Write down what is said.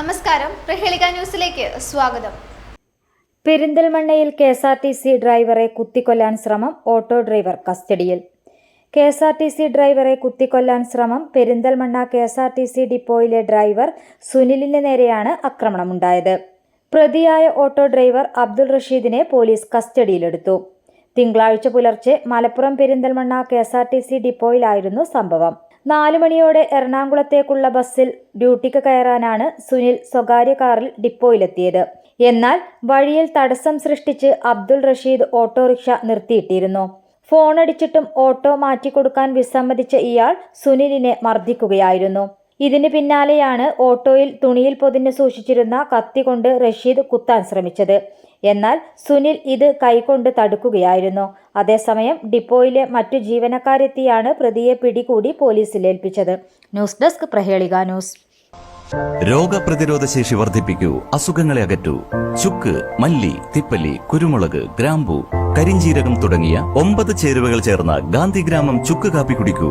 നമസ്കാരം. പ്രഹേളിക ന്യൂസിലേക്ക് സ്വാഗതം. പെരിന്തൽമണ്ണയിൽ K S R T C ഡ്രൈവറെ കുത്തിക്കൊല്ലാൻ ശ്രമം ഓട്ടോ ഡ്രൈവർ കസ്റ്റഡിയിൽ. K S R T C ഡ്രൈവറെ കുത്തിക്കൊല്ലാൻ ശ്രമം Perinthalmanna K S R T C ഡിപ്പോയിലെ driver സുനിലിന് നേരെയാണ് ആക്രമണമുണ്ടായത്. പ്രതിയായ ഓട്ടോ ഡ്രൈവർ അബ്ദുൾ റഷീദിനെ പോലീസ് കസ്റ്റഡിയിലെടുത്തു. തിങ്കളാഴ്ച പുലർച്ചെ Malappuram Perinthalmanna K S R T C ഡിപ്പോയിലായിരുന്നു സംഭവം. നാലു മണിയോടെ എറണാകുളത്തേക്കുള്ള ബസ്സിൽ ഡ്യൂട്ടിക്ക് കയറാനാണ് സുനിൽ സ്വകാര്യ കാറിൽ ഡിപ്പോയിലെത്തിയത്. എന്നാൽ വഴിയിൽ തടസ്സം സൃഷ്ടിച്ച് അബ്ദുൾ റഷീദ് ഓട്ടോറിക്ഷ നിർത്തിയിട്ടിരുന്നു. ഫോണടിച്ചിട്ടും ഓട്ടോ മാറ്റിക്കൊടുക്കാൻ വിസമ്മതിച്ച ഇയാൾ സുനിലിനെ മർദ്ദിക്കുകയായിരുന്നു. ഇതിന് പിന്നാലെയാണ് ഓട്ടോയിൽ തുണിയിൽ പൊതിഞ്ഞ് സൂക്ഷിച്ചിരുന്ന കത്തി കൊണ്ട് റഷീദ് കുത്താൻ ശ്രമിച്ചത്. എന്നാൽ സുനിൽ ഇത് കൈകൊണ്ട് തടുക്കുകയായിരുന്നു. അതേസമയം ഡിപ്പോയിലെ മറ്റു ജീവനക്കാരെത്തിയാണ് പ്രതിയെ പിടികൂടി പോലീസിൽ ഏൽപ്പിച്ചത്. News desk Prahelika news. രോഗപ്രതിരോധ ശേഷി വർദ്ധിപ്പിക്കൂ അസുഖങ്ങളെ അകറ്റൂ. ചുക്ക് മല്ലി തിപ്പല്ലി കുരുമുളക് ഗ്രാമ്പു കരിഞ്ചീരകം തുടങ്ങിയ ഒമ്പത് ചേരുവകൾ ചേർന്ന ഗാന്ധിഗ്രാമം ചുക്ക് കാപ്പി കുടിക്കൂ.